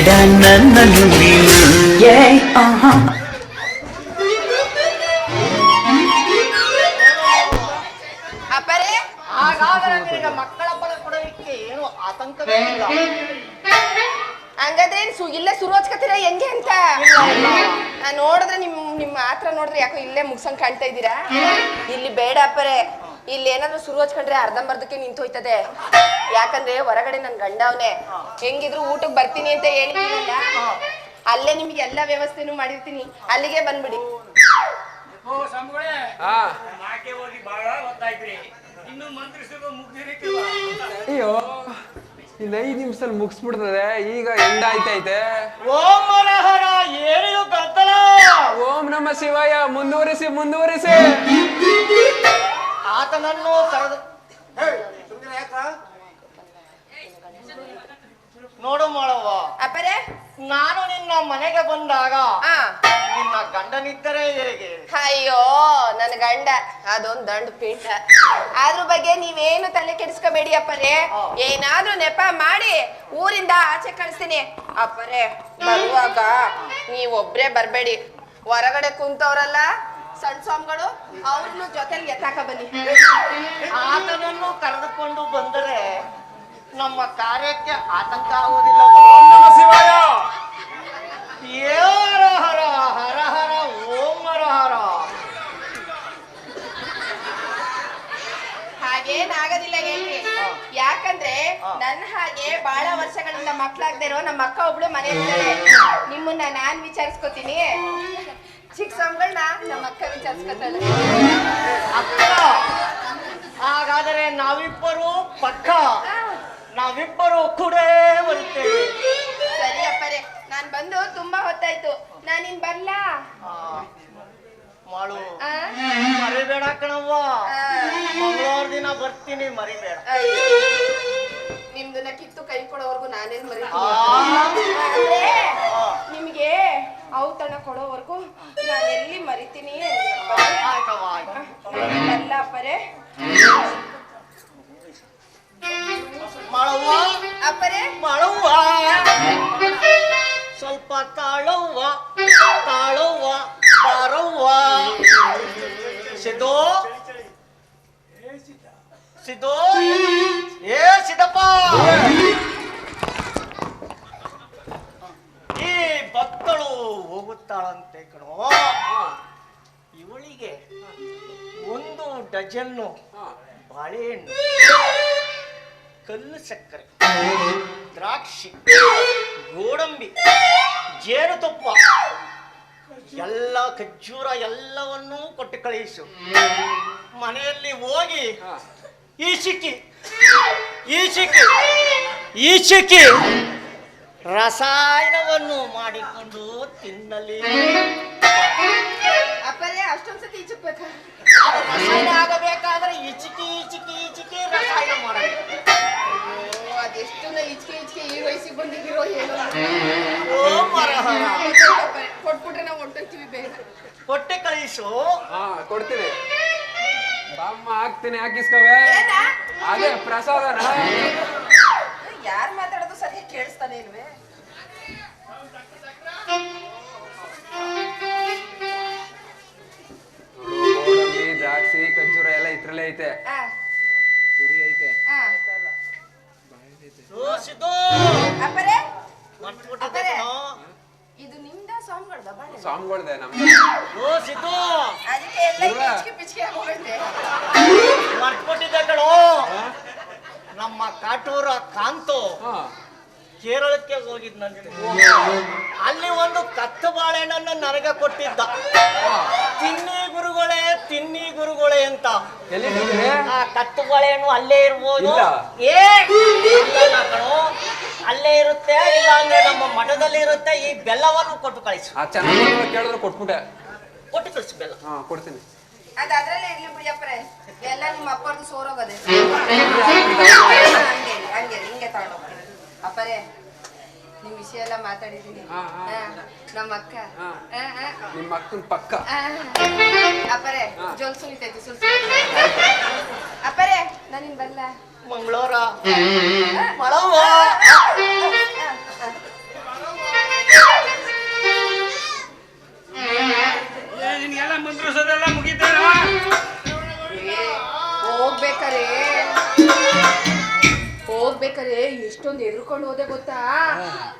ಬೇಡ ನನ್ನನ್ನು ನೀನು ಹಾಗಾದರೆ ನಿನಗೆ ಮಕ್ಕಳ ಫಲ ಕೊಡಲಿಕ್ಕೆ ಏನು ಆತಂಕವೇ ಇಲ್ಲ ಹಂಗಾದ್ರೆ ಏನು ಸು ಇಲ್ಲೇ ಶುರು ಹಚ್ಕತ್ತೀರಾ ಹೆಂಗೆ ಅಂತ? ನೋಡಿದ್ರೆ ನಿಮ್ ನಿಮ್ಮ ಹತ್ರ ನೋಡಿದ್ರೆ ಯಾಕೋ ಇಲ್ಲೇ ಮುಗ್ಸಂಗ್ ಕಾಣ್ತಾ ಇದ್ದೀರಾ? ಇಲ್ಲಿ ಬೇಡ ಅಪ್ಪರೇ. ಇಲ್ಲಿ ಏನಾದ್ರು ಶುರು ಹಚ್ಕೊಂಡ್ರೆ ಅರ್ಧಂಬರ್ಧಕ್ಕೆ ನಿಂತು ಹೋಯ್ತದೆ. ಯಾಕಂದ್ರೆ ಹೊರಗಡೆ ನನ್ ಗಂಡ ಅವನೇ. ಹೆಂಗಿದ್ರು ಊಟಕ್ಕೆ ಬರ್ತೀನಿ ಅಂತ ಹೇಳಿ. ಅಲ್ಲೇ ನಿಮ್ಗೆ ಎಲ್ಲ ವ್ಯವಸ್ಥೆನೂ ಮಾಡಿರ್ತೀನಿ. ಅಲ್ಲಿಗೆ ಬಂದ್ಬಿಡಿ. ಅಯ್ಯೋ ಇನ್ನ ಐದು ನಿಮಿಷದಲ್ಲಿ ಮುಗಿಸ್ಬಿಡ್ತದೆ. ಈಗ ಎಂಡ್ ಆಯ್ತೈತೆ. ಓಂ ಮನೋಹರ ಏನಿದು ಗದ್ದಲ ಓಂ ನಮ ಶಿವಾಯ ಮುಂದುವರಿಸಿ ಮುಂದುವರಿಸಿ ಆತನನ್ನು ಕರೆದು ನೋಡು ಮಾಡವ್ವ ಅಪ್ಪರೇ. ನಾನು ನಿನ್ನ ಮನೆಗೆ ಬಂದಾಗ ನಿನ್ನ ಗಂಡನಿದ್ದರೆ ಹೇಗೆ? ಅಯ್ಯೋ ನನ್ನ ಗಂಡ. ಅದೊಂದ್ ದಂಡ ಪೀಠ. ಅದ್ರ ಬಗ್ಗೆ ನೀವೇನು ತಲೆ ಕೆಡಿಸ್ಕೋಬೇಡಿ ಅಪ್ಪರೇ. ಏನಾದ್ರೂ ನೆಪ ಮಾಡಿ ಊರಿಂದ ಆಚೆ ಕಳಿಸ್ತೀನಿ. ಅಪ್ಪರೇ ಬರುವಾಗ ನೀವೊಬ್ರೇ ಬರ್ಬೇಡಿ. ಹೊರಗಡೆ ಕುಂತವ್ರಲ್ಲ ಸಣ್ಣ ಸ್ವಾಮಿಗಳು ಅವ್ರನ್ನು ಜೊತೆಲಿ ಎತ್ತಾಕ ಬನ್ನಿ. ಆತನನ್ನು ಕರೆದುಕೊಂಡು ಬಂದರೆ ನಮ್ಮ ಕಾರ್ಯಕ್ಕೆ ಆತಂಕ ಆಗುವುದಿಲ್ಲ. ಹರ ಹರ ಹರ ಹರ ಓಂ ಹರ ಹರ. ಹಾಗೇನಾಗೋದಿಲ್ಲ ಹೇಳಿ ಯಾಕಂದ್ರೆ ನನ್ನ ಹಾಗೆ ಬಹಳ ವರ್ಷಗಳಿಂದ ಇರೋ ನಮ್ಮ ಅಕ್ಕ ಒಬ್ಳು ಮನೆಯಲ್ಲಿ ನಿಮ್ಮನ್ನ ನಾನ್ ವಿಚಾರಿಸ್ಕೊತೀನಿ. ಚಿಕ್ಕ ಸ್ವಾಮಿಗಳನ್ನ ನಮ್ಮ ಅಕ್ಕ ವಿಚಾರಿಸ್ಕೊತಾಳೆ ಅಕ್ಕ ಹಾಗಾದರೆ ನಾವಿಬ್ಬರು ಪಕ್ಕ. ನಾವಿಬ್ಬರು ಕೂಡ ಬರುತ್ತೇವೆ. ಸರಿ ಅಪ್ಪರೇ ನಾನ್ ಬಂದು ತುಂಬಾ ಹೊತ್ತಾಯ್ತು. ನಾನಿನ್ ಬರ್ಲಾ? ಆ, ಮಾಡು ಆ? ಮರಿಬೇಡ ಕಣವ್ವ. ಮಂಗಳವಾರ ದಿನ ಬರ್ತೀನಿ ಮರಿಬೇಡ. ಅಯ್ಯೋ. ನಿಮ್ದನ್ನ ಕಿತ್ತು ಕೈ ಕೊಡೋವರೆಗೂ ನಾನೇನ್ ಮರಿ ಅಂದ್ರೆ ಆ. ನಿಮ್ಗೆ ಔತಣ ಕೊಡೋವರೆಗೂ ನಾನು ಎಲ್ಲಿ ಮರಿತೀನಿ ಅಲ್ಲ ಅಪ್ಪರೇ. ಅಪ್ಪರೇ. ಸ್ವಲ್ಪ ತಾಳವ್ವ. ತಾಳವ್ವ. ಬಾರವ್ವ ಸಿದೋ ಸಿದೋ ಏ ಸಿದ್ದಪ್ಪ ಈ ಭಕ್ತಳು ಹೋಗುತ್ತಾಳಂತೆ ಕಣೋ. ಇವಳಿಗೆ ಒಂದು ಡಜನ್ನು ಬಾಳೆಹಣ್ಣು ಕಲ್ಲು ಸಕ್ಕರೆ ದ್ರಾಕ್ಷಿ ಗೋಡಂಬಿ ಜೇನುತುಪ್ಪ ಎಲ್ಲ ಖಜ್ಜೂರ ಎಲ್ಲವನ್ನೂ ಕೊಟ್ಟು ಕಳುಹಿಸು ಮನೆಯಲ್ಲಿ ಹೋಗಿ ಈಶಿಕಿ ಈಶಿಕಿ ಈಚಿಕ್ಕಿ ರಸಾಯನವನ್ನು ಮಾಡಿಕೊಂಡು ತಿನ್ನಲಿ. ಅಪ್ಪರೇ ಅಷ್ಟೊಂದು ಸತಿ ಈಚಕ್ಬೇಕಾ ರಸಾಯನ ಆಗಬೇಕಾದ್ರೆ ಈಚಿಕಿ ಈಚಿಕಿ ಈಚಿಕಿ ರಸಾಯನ ಮಾಡಬೇಕು. ಅದೆಷ್ಟು ಈಚೆ ಈಚೆ ಈ ವಯಸ್ಸಿಗೆ ಬಂದಿದ್ದೀರೋ ಏನೋ. ಓ ಮರ ಕೊಟ್ಬಿಟ್ರೆ ನಾವು ಹೊಟ್ಟೋಗ್ತೀವಿ ಬೇಗ. ಹೊಟ್ಟೆ ಕಳಿಸು. ಹಾ ಕೊಡ್ತೀನಿ. ಬಾಮ್ಮ ಹಾಕ್ತೀನಿ ಹಾಕಿಸ್ಕವೆ. ಏನ? ಅದೇ ಪ್ರಸಾದನ. ಯಾರು ಗೋಡಂಬಿ ದ್ರಾಕ್ಷಿ ಖರ್ಜೂರ ಎಲ್ಲ ಇದ್ರಲ್ಲೇ ಐತೆ. ಆ, ಪುರಿ ಐತೆ. ಇದು ನಿಮ್ದ ಸ್ವಾಮಿಗಳ್ದ ಬಾಳೆ ಸ್ವಾಮಿಗಳ್ದೆ ನಮ್ ಓ ಸಿದ್ದು! ಅದಕ್ಕೆ ಎಲ್ಲ ಇಲ್ವಾ? ಪಿಚ್ಕಿ ಪಿಚ್ಕಿ ಆಗೋಗೈತೆ ಮರ್ತ್ಬಿಟ್ಟಿದ್ದೆ ಕಣೋ. ನಮ್ಮ ಕಾಟೂರ ಕಾಂತು ಹಾ. ಕೇರಳಕ್ಕೆ ಹೋಗಿದ್ನಂತೆ ಅಲ್ಲಿ ಒಂದು ಕತ್ತು ಬಾಳೆಹಣ್ಣನ್ನು ನನಗೆ ಕೊಟ್ಟಿದ್ದ. ತಿನ್ನಿ ಗುರುಗಳೇ ತಿನ್ನಿ ಗುರುಗಳೇ ಅಂತ. ಆ ಕತ್ತು ಬಾಳೆಹಣ್ಣು ಅಲ್ಲೇ ಇರ್ಬೋದು. ಇಲ್ಲ. ಏ ಅಲ್ಲೇ ಇರುತ್ತೆ ಇಲ್ಲ ಅಂದ್ರೆ ನಮ್ಮ ಮಠದಲ್ಲಿ ಇರುತ್ತೆ ಈ ಬೆಲ್ಲವನ್ನು ಕೊಟ್ಟು ಕಳಿಸು. ಕೇಳಿದ್ರೆ ಕೊಟ್ಬಿಟ್ಟೆ. ಕೊಟ್ಟು ಕಳಿಸು ಬೆಲ್ಲ. ಹಾ ಕೊಡ್ತೀನಿ. ಅದ ಅದ್ರಲ್ಲೇ ಇರ್ಲಿ ಬಿಡಿ ಅಪ್ಪರೇ ಎಲ್ಲ ನಿಮ್ಮ ಅಪ್ಪರ್ದು ಸೋರೋಗದೆ. ಹಂಗೆ ಹಂಗೆ ಹಿಂಗೆ ತಗೊಂಡು ಹೋಗ್ತೀನಿ ಅಪ್ಪರೆ ನಿಮ್ ವಿಷಯ ಎಲ್ಲ ಮಾತಾಡಿದೀನಿ ನಮ್ಮ ಅಕ್ಕ. ನಿಮ್ಮ ಅಕ್ಕನ ಪಕ್ಕ. ಅಪ್ಪರೇ ಜೋಲ್ ಸುಳಿತೈತಿ ಸುಳ್ಳು ಅಪ್ಪರೇ ನಾನಿನ್ ಬಲ್ಲ ಮಂಗಳೂರ ಮಳವ ನಿನ್ಗೆಲ್ಲ ಮಂತ್ರ ಸದೆಲ್ಲ ಮುಗಿತಾರ ಆ, ಎಷ್ಟೊಂದು ಎದುರ್ಕೊಂಡು ಹೋದೆ ಗೊತ್ತಾ?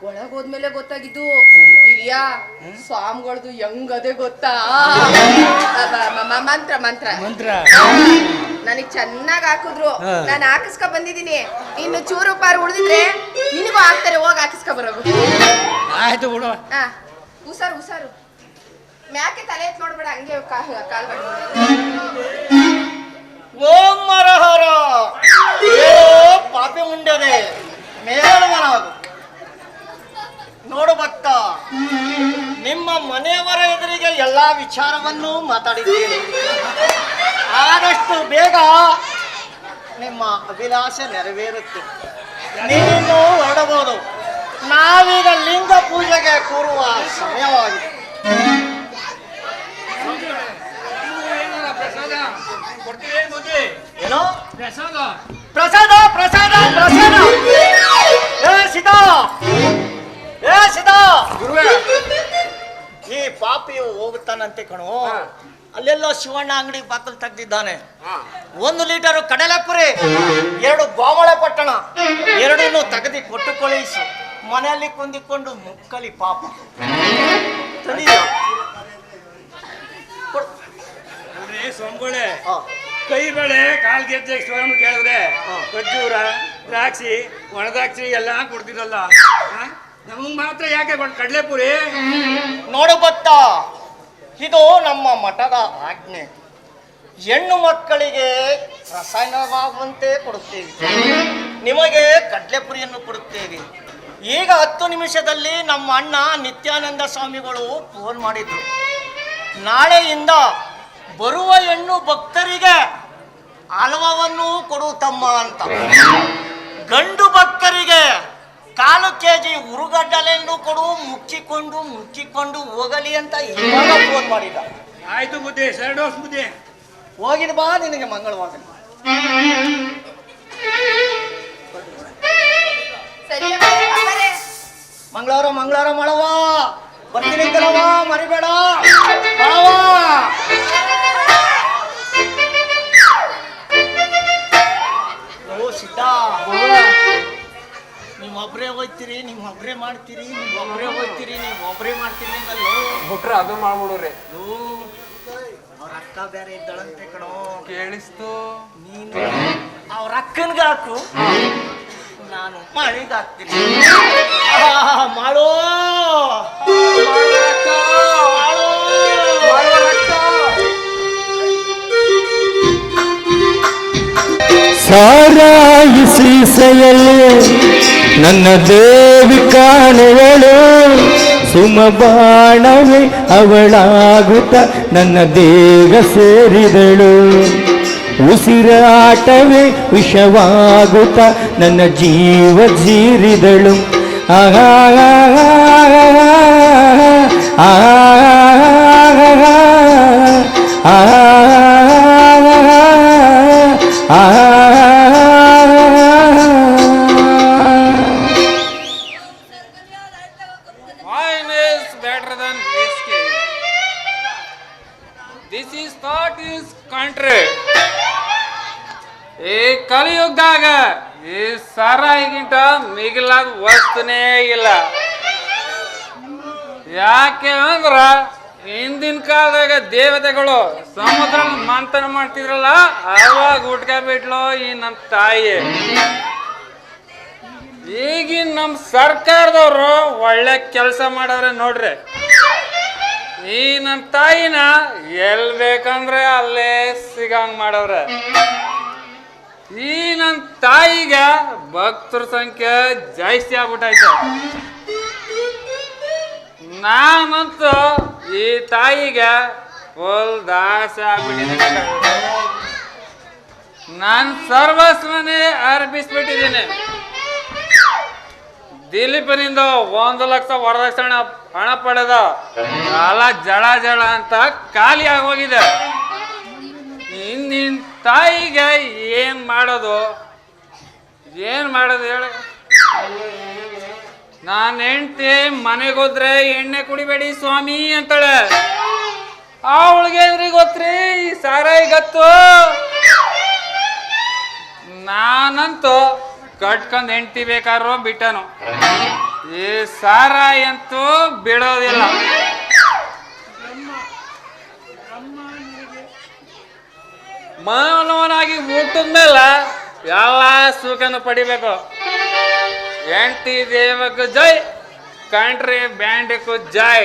ಒಳಗ್ ಹೋದ್ಮೇಲೆ ಗೊತ್ತಾಗಿದ್ದು ಹಿರಿಯ ಸ್ವಾಮಿಗಳದು ಹೆಂಗದೆ ಗೊತ್ತಾ? ಮಂತ್ರ ಮಂತ್ರ. ಮಂತ್ರ. ನನಗ್ ಚೆನ್ನಾಗ್ ಹಾಕಿದ್ರು. ನಾನು ಹಾಕಿಸ್ಕೊ ಬಂದಿದ್ದೀನಿ. ಇನ್ನು ಚೂರು ಪಾರು ಉಳಿದಿದ್ರೆ ನಿನಗೂ ಹಾಕ್ತಾರೆ ಹೋಗಿ ಹಾಕಿಸ್ಕೊ ಬರೋದು ಆಯ್ತು ಬಿಡು. ಹಾ. ಹುಷಾರು ಹುಷಾರು. ಮ್ಯಾಕೆ ತಲೆ ಎತ್ ನೋಡ್ಬೇಡ ಹಂಗೆ ಕಾಲ್ ಕಾಲ್ ಮನೆಯವರ ಎದುರಿಗೆ ಎಲ್ಲಾ ವಿಚಾರವನ್ನು ಮಾತಾಡಿದ್ದೀನಿ ಆದಷ್ಟು ಬೇಗ ನಿಮ್ಮ ಅಭಿಲಾಷೆ ನೆರವೇರುತ್ತೆ. ನೀನು ಹೊರಡಬಹುದು. ನಾವೀಗ ಲಿಂಗ ಪೂಜೆಗೆ ಕೂರುವ ಸಮಯವಾಗಿದೆ. ಪ್ರಸಾದ ಏನೋ ಪ್ರಸಾದ ಪ್ರಸಾದ. ಪಾಪಿಯು ಹೋಗುತ್ತಾನಂತೆ ಕಣೋ. ಅಲ್ಲೆಲ್ಲೋ ಶಿವಣ್ಣ ಅಂಗಡಿ ಬಾಕಲ್ ತೆಗ್ದಿದ್ದಾನೆ. ಒಂದು ಲೀಟರ್ ಕಡಲೆಪುರಿ ಎರಡು ಬಾವಳೆ ಪಟ್ಟಣ ಎರಡನ್ನು ತೆಗೆದಿ ಕೊಟ್ಟು ಕಳುಹಿಸು ಮನೆಯಲ್ಲಿ ಕುಂದಿಕೊಂಡು ಮುಕ್ಕಲಿ ಪಾಪ. ಸೊಂಬಳೆ ಕೈ ಬೇಳೆ ಕಾಲ್ ಗೆಜ್ಜೆ ಸ್ವಯಂ ಕೇಳಿದ್ರೆ. ಖರ್ಜೂರ ದ್ರಾಕ್ಷಿ ಒಣದ್ರಾಕ್ಷಿ ಎಲ್ಲ ಕೊಡ್ತಿರಲ್ಲ ನಮಗ್ ಮಾತ್ರ ಯಾಕೆ ಕೊಡ್ ಕಡ್ಲೆಪುರಿ? ನೋಡು ಭತ್ತ ಇದು ನಮ್ಮ ಮಠದ ಆಜ್ಞೆ. ಹೆಣ್ಣು ಮಕ್ಕಳಿಗೆ ರಸಾಯನವಾಗುವಂತೆ ಕೊಡುತ್ತೇವೆ. ನಿಮಗೆ ಕಡ್ಲೆಪುರಿಯನ್ನು ಕೊಡುತ್ತೇವೆ. ಈಗ ಹತ್ತು ನಿಮಿಷದಲ್ಲಿ ನಮ್ಮ ಅಣ್ಣ ನಿತ್ಯಾನಂದ ಸ್ವಾಮಿಗಳು ಫೋನ್ ಮಾಡಿದ್ರು. ನಾಳೆಯಿಂದ ಬರುವ ಹೆಣ್ಣು ಭಕ್ತರಿಗೆ ಹಲವವನ್ನು ಕೊಡು ತಮ್ಮ ಅಂತ. ಗಂಡು ಭಕ್ತರಿಗೆ ಕಾಲು ಕೆಜಿ ಉರುಗಡ್ಡಲೆಯನ್ನು ಕೊಡು ಮುಚ್ಚಿಕೊಂಡು ಮುಚ್ಚಿಕೊಂಡು ಹೋಗಲಿ ಅಂತ ಇವಾಗ ಫೋನ್ ಮಾಡಿದ. ಆಯ್ತು ಬುದ್ಧಿ ಸರ್ ವರ್ಷ ಬುದ್ಧಿ ಹೋಗಿದ್ ಬಾ ನಿನಗೆ ಅಪ್ಪರೇ. ಮಂಗಳವಾರ ಮಂಗಳವಾರ ಮಾಡವ ಬರ್ತೀನಿ ಕಣವ ಮರಿಬೇಡ. ಬಾವ ಓ ಸಿದ್ಧ. ನೀವು ಒಬ್ಬರೇ ಹೋಯ್ತೀರಿ ನೀವು ಒಬ್ಬರೇ ಮಾಡ್ತೀರಿ ನೀವು ಒಬ್ಬರೇ ಹೋಯ್ತೀರಿ ನೀವು ಒಬ್ಬರೇ ಮಾಡ್ತೀರಿ ಅಂತಲ್ಲ ಬಿಟ್ರೆ ಅದು ಮಾಡ್ಬಿಡ್ರಿ. ಅವ್ರ ಅಕ್ಕ ಬೇರೆ ಇದ್ದಳಂತೆ ಕಣೋ. ಕೇಳಿಸ್ತು. ನೀನು ಅವ್ರ ಅಕ್ಕನ್ಗೆ ಹಾಕು. ನಾನು ಮಳಿಗೆ ಹಾಕ್ತೀನಿ. ಆಹಾ, ಮಾಡೋ. ಸಾರಾಯಿ ಸೀಸೆಯಲ್ಲಿ ನನ್ನ ದೇವಿ ಕಾಣುವಳು ಸುಮಬಾಣವೇ ಅವಳಾಗುತ್ತ ನನ್ನ ದೇಹ ಸೇರಿದಳು ಉಸಿರಾಟವೇ ವಿಷವಾಗುತ್ತ ನನ್ನ ಜೀವ ಜೀರಿದಳು ಆಹಾ Wine ಈ ಸಾರಾಯಿಗಿಂತ ಮಿಗಿಲಾದ ವಸ್ತುನೇ ಇಲ್ಲ. ಯಾಕೆ ಅಂದ್ರ ಹಿಂದಿನ ಕಾಲದಾಗ ದೇವತೆಗಳು ಸಮುದ್ರ ಮಂಥನ ಮಾಡ್ತಿದ್ರಲ್ಲ, ಅವಾಗ ಉಟ್ಕೊಂಡ್ಬಿಟ್ಲು ಈ ನಮ್ಮ ತಾಯಿ. ಈಗಿನ ನಮ್ಮ ಸರ್ಕಾರದವರು ಒಳ್ಳೆ ಕೆಲಸ ಮಾಡವ್ರೆ ನೋಡ್ರಿ. ಈ ನಮ್ಮ ತಾಯಿನ ಎಲ್ ಬೇಕಂದ್ರೆ ಅಲ್ಲೇ ಸಿಗಂಗ್ ಮಾಡವ್ರೆ. ಈ ನನ್ನ ತಾಯಿಗೆ ಭಕ್ತರ ಸಂಖ್ಯೆ ಜಾಸ್ತಿ ಆಗ್ಬಿಟ್ಟಾಯ್ತು. ನಾನಂತೂ ಈ ತಾಯಿಗೆ ಫುಲ್ ದಾಸ ಆಗ್ಬಿಟ್ಟಿದ್ದೀನಿ. ನಾನು ಸರ್ವಸ್ವನೇ ಅರ್ಪಿಸ್ಬಿಟ್ಟಿದ್ದೀನಿ. ದಿಲೀಪನಿಂದ ಒಂದು ಲಕ್ಷ ವರದಕ್ಷಿಣೆ ಹಣ ಪಡೆದ ಕಾಲ ಜಳ ಜಳ ಅಂತ ಖಾಲಿ ಆಗೋಗಿದೆ. ನಿನ್ನ ತಾಯಿಗೆ ಏನು ಮಾಡೋದು? ಏನು ಮಾಡೋದು ಹೇಳಿ. ನಾನು ಹೆಂಡ್ತಿ, ಮನೆಗೋದ್ರೆ ಎಣ್ಣೆ ಕುಡಿಬೇಡಿ ಸ್ವಾಮಿ ಅಂತಾಳೆ. ಅವಳಿಗೆ ಗೊತ್ತ್ರಿ? ಈ ಸಾರಾಯಿ ಗತ್ತು. ನಾನಂತೂ ಕಟ್ಕೊಂಡು ಹೆಂಡ್ತಿ ಬೇಕಾದ್ರೂ ಬಿಟ್ಟನು. ಈ ಸಾರಾಯಿ ಅಂತೂ ಬಿಡೋದಿಲ್ಲ. ಮಾನವನಾಗಿ ಮೇಲೆ ಎಲ್ಲ ಸುಖನ ಪಡಿಬೇಕು. ಎಂಟಿ ದೇವಕ್ಕೂ ಜೈ ಕಂಟ್ರಿ ಬ್ಯಾಂಡಕ್ಕೂ ಜೈ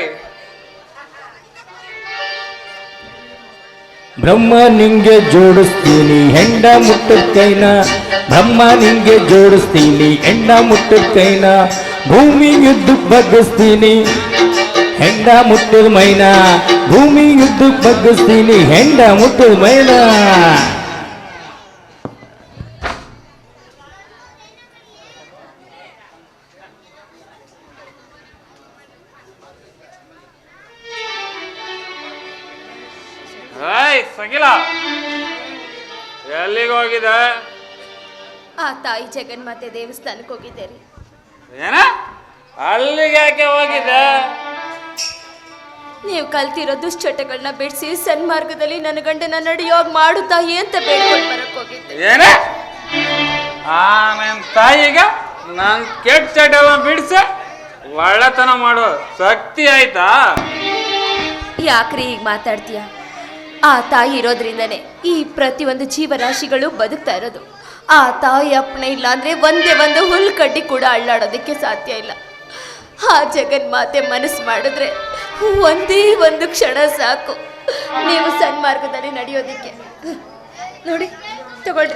ಬ್ರಹ್ಮ ನಿಂಗೆ ಜೋಡಿಸ್ತೀನಿ, ಹೆಂಡ ಮುಟ್ಟುತ್ತೈನ? ಬ್ರಹ್ಮ ನಿಂಗೆ ಜೋಡಿಸ್ತೀನಿ, ಹೆಂಡ ಮುಟ್ಟುತ್ತೈನ? ಭೂಮಿ ಯುದ್ಧ ಬಗ್ಗಿಸ್ತೀನಿ ಹೆಂಡ ಮುಟ್ಟದ ಮೈನ ಭೂಮಿ ಯುದ್ಧ ಬಗ್ಗಿಸ್ತೀನಿ ಹೆಂಡ ಮುಟ್ಟದ ಮೈನ. ಸಗಿಲ. ಎಲ್ಲಿಗೆ ಹೋಗಿದೆ ಆ ತಾಯಿ ಜಗನ್ಮಾತೆ ದೇವಸ್ಥಾನಕ್ಕೆ ಹೋಗಿದ್ದೆ ರೀ ಏನ? ಅಲ್ಲಿಗೆ ಯಾಕೆ ಹೋಗಿದೆ ನೀವು ಕಲ್ತಿರೋ ದುಶ್ಚಟಗಳನ್ನ ಬಿಡಿಸಿ ಸನ್ಮಾರ್ಗದಲ್ಲಿ ನನ್ನ ಗಂಡನ ನಡೆಯೋಗ್ ಮಾಡು ತಾಯಿ ಅಂತ ಬೇಡ್ಕೊಂಡು ಬರಕ್ ಹೋಗಿದ್ದೆ. ಏನ? ಆ ನನ್ನ ತಾಯಿಗ ನನ್ ಕೆಟ್ಟ ಚಟ ಬಿಡಿಸ ಒಳ್ಳತನ ಮಾಡೋ ಶಕ್ತಿ ಆಯ್ತಾ? ಯಾಕ್ರಿ ಈಗ ಮಾತಾಡ್ತೀಯ? ಆ ತಾಯಿ ಇರೋದ್ರಿಂದನೇ ಈ ಪ್ರತಿಯೊಂದು ಜೀವರಾಶಿಗಳು ಬದುಕ್ತಾ ಇರೋದು. ಆ ತಾಯಿ ಅಪ್ಪಣೆ ಇಲ್ಲ ಅಂದ್ರೆ ಒಂದೇ ಒಂದು ಹುಲ್ ಕಡ್ಡಿ ಕೂಡ ಅಳ್ಳಾಡೋದಕ್ಕೆ ಸಾಧ್ಯ ಇಲ್ಲ. ಆ ಜಗನ್ಮಾತೆ ಮನಸ್ಸು ಮಾಡಿದ್ರೆ ಒಂದೇ ಒಂದು ಕ್ಷಣ ಸಾಕು. ನೀವು ಸನ್ಮಾರ್ಗದಲ್ಲಿ ನಡೆಯೋದಿಕ್ಕೆ. ನೋಡಿ ತಗೊಳ್ಳಿ.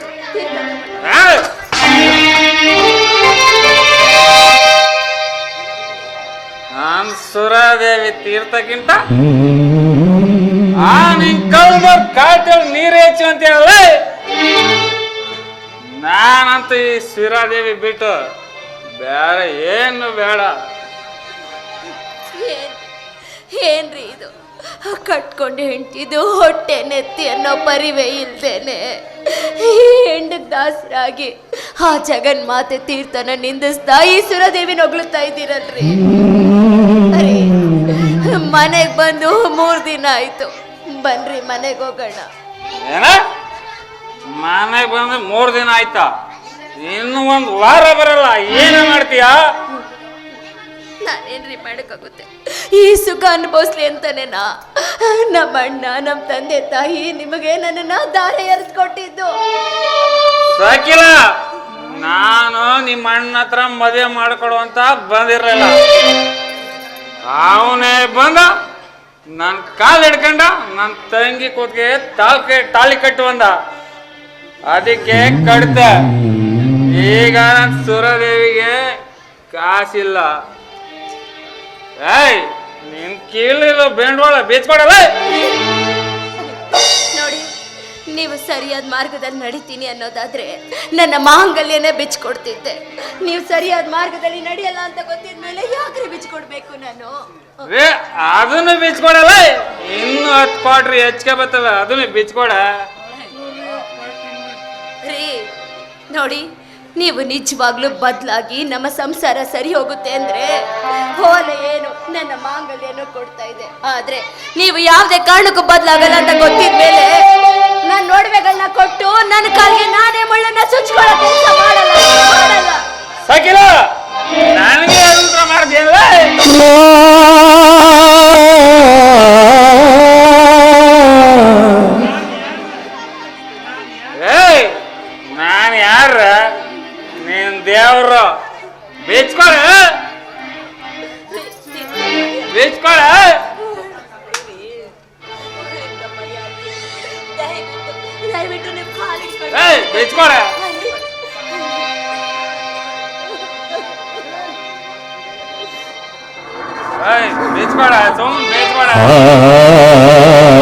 ಸುರಾದೇವಿ ತೀರ್ಥಕ್ಕಿಂತ ಆ ಕಾಟಲ್ ನೀರ್ ಹೆಚ್ಚು ಅಂತ ಹೇಳಲ್ಲ. ನಾನಂತೂ ಈ ಸುರಾದೇವಿ ಬಿಟ್ಟು ಬೇರೆ ಏನು ಬೇಡ. ಏನ್ ಏನ್ರಿ ಇದು? ಕಟ್ಕೊಂಡು ಹೆಂಡ್ತಿದ್ದು ಹೊಟ್ಟೆ ನೆತ್ತಿ ಅನ್ನೋ ಪರಿವೇ ಇಲ್ದೇನೆ. ಹೆಂಡ ದಾಸರಾಗಿ ಆ ಜಗನ್ಮಾತೆ ತೀರ್ಥನ ನಿಂದಿಸ್ತಾ ಈ ಸುರದೇವಿ ಹೊಗಳುತ್ತಾ ಇದ್ದೀರಲ್ರಿ. ಮನೆಗೆ ಮನೆಗ್ ಬಂದು ಮೂರ್ ದಿನ ಆಯ್ತು. ಬನ್ರಿ ಮನೆಗೆ ಹೋಗೋಣ. ಏನ? ಮನೆಗೆ ಬಂದು ಮೂರ್ ದಿನ ಆಯ್ತಾ? ಇನ್ನು ಒಂದು ವಾರ ಬರಲ್ಲ. ಏನು ಮಾಡ್ತೀಯಾ? ನಾನೇನ್ರಿ ಮಾಡಕ್ಕಾಗುತ್ತೆ? ಈ ಸುಖ ಅನುಭವಿಸ್ಲಿ ಅಂತಾನೇನಾ ನಮ್ಮ ಅಣ್ಣ ನಮ್ಮ ತಂದೆ ತಾಯಿ ನಿಮಗೆ ನನ್ನನ್ನ ದಾರೆ ಎರೆಸ್ಕೊಟ್ಟಿದ್ದು. ಸಾಕಿಲ್ಲ ನಾನು ನಿಮ್ಮ ಅಣ್ಣ ಹತ್ರ ಮದುವೆ ಮಾಡ್ಕೊಡುವಂತ ಬಂದಿರಲಿಲ್ಲ. ಅವನೇ ಬಂದ ನನ್ನ ಕಾಲು ಹಿಡ್ಕೊಂಡ ನನ್ನ ತಂಗಿ ಕೂತ್ಗೆ ತಾಳ್ಕೆ ಕ ತಾಳಿ ಕಟ್ಟು ಬಂದ. ಅದಕ್ಕೆ ಕಡ್ತ. ಈಗ ನನ್ನ ಸುರದೇವಿಗೆ ಕಾಸಿಲ್ಲ. ಏಯ್ ನಿನ್ ಕೀಳಿರೋ ಬೇಂಡವಾಳ ಬೇಚ್ಕೊಡಲ್ಲ ನೋಡಿ ನೀವು ಸರಿಯಾದ ಮಾರ್ಗದಲ್ಲಿ ನಡೀತೀನಿ ಅನ್ನೋದಾದ್ರೆ ನನ್ನ ಮಾಂಗಲ್ಯನೇ ಬಿಚ್ಕೊಡ್ತಿದ್ದೆ ನೀವು ಸರಿಯಾದ ಮಾರ್ಗದಲ್ಲಿ ನಡೆಯಲ್ಲ ಅಂತ ಗೊತ್ತಿದ್ಮೇಲೆ ಯಾಕ್ರಿ ಬಿಚ್ಕೊಡ್ಬೇಕು ನಾನು? ಏ ಅದನ್ನು ಬಿಚ್ಕೊಡಲ್ಲ ಇನ್ನು ಹತ್ತು ಕ್ವಾಟ್ರಿ ಹೆಚ್ಚಿಗೆ ಬರ್ತವೆ ಅದನ್ನು ಬಿಚ್ಕೊಡ ರೀ ನೋಡಿ ನೀವು ನಿಜವಾಗ್ಲೂ ಬದಲಾಗಿ ನಮ್ಮ ಸಂಸಾರ ಸರಿ ಹೋಗುತ್ತೆ ಅಂದ್ರೆ ಹೋಲೆ ಏನು? ನನ್ನ ಮಾಂಗಲ್ಯನು ಕೊಡ್ತಾ ಇದೆ. ಆದ್ರೆ ನೀವು ಯಾವುದೇ ಕಾರಣಕ್ಕೂ ಬದಲಾಗಲ್ಲ ಅಂತ ಗೊತ್ತಿದ್ಮೇಲೆ ನನ್ನ ನೋಡ್ವೆಗಳನ್ನ ಕೊಟ್ಟು ನನ್ನ ಕಾಲಿಗೆ ನಾನೇ ಮುಳ್ಳನ್ನ ಸುಚ್ಕೊಳ್ಳೋ ಕೆಲಸ ಮಾಡಲ್ಲ. ಮಾಡಲ್ಲ. ಸಾಕಿಲ್ಲ ನನಗೆ ಯಂತ್ರ ದಯವಿಟ್ಟು ದಯವಿಟ್ಟು ನೀವು ಕಾಲಿಗೆ ಏಯ್ ಬೇಚ್ಕೊಳ ಏಯ್ ಬೇಚ್ಕೊಳ ಸುಮ್ ಬೇಚ್ಕೊಳ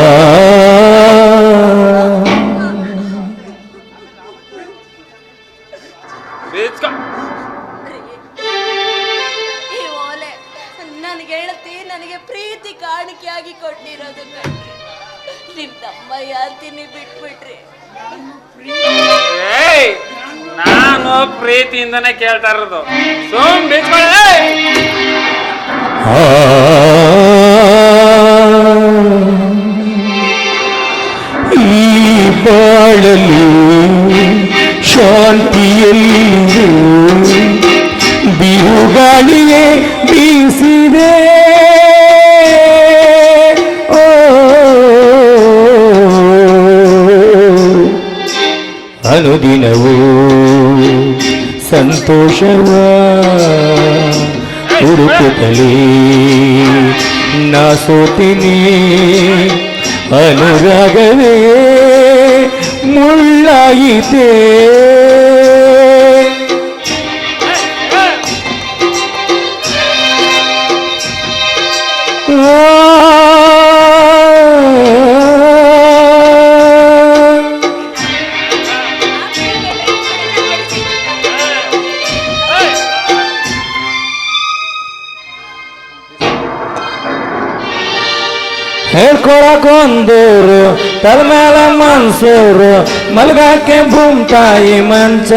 ಪ್ರೀತಿಯಿಂದನೇ ಕೇಳ್ತಾ ಇರೋದು. ಸೋಮ್ ಬೀಚ್ ಈ ಬಾಳಲಿ ಶಾಂತಿಯಲ್ಲಿ ಬೀಸಿದೆ. ಓ! ಅನುದಿನವೂ ಸಂತೋಷವ ಹುಡುಕುತ್ತಲೇ ನಾ ಸೋತಿನಿ ಅನುರಾಗವೇ ಮುಳ್ಳಾಯಿತೇ ಹೇಳ್ಕೊಳಕೊಂದೂರು ತಲೆ ಮೇಲೆ ಮನ್ಸೂರು, ಮಲ್ಗಾಕೆ ಭೂಮ್ ತಾಯಿ ಮಂಚ.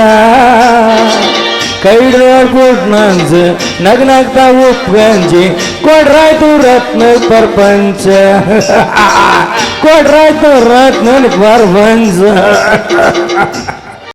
ಕೈಡ್ಕೊಟ್ ಗುಡ್ ನಂಜ ನಗ್ತಾ ಉಪ್ಪು ಗಂಜಿ ಕೊಡ್ರಾಯ್ತು ರತ್ನ ಪ್ರಪಂಚ. ಕೊಡ್ರಾಯ್ತು ರತ್ನ ಪ್ರಪಂಚ.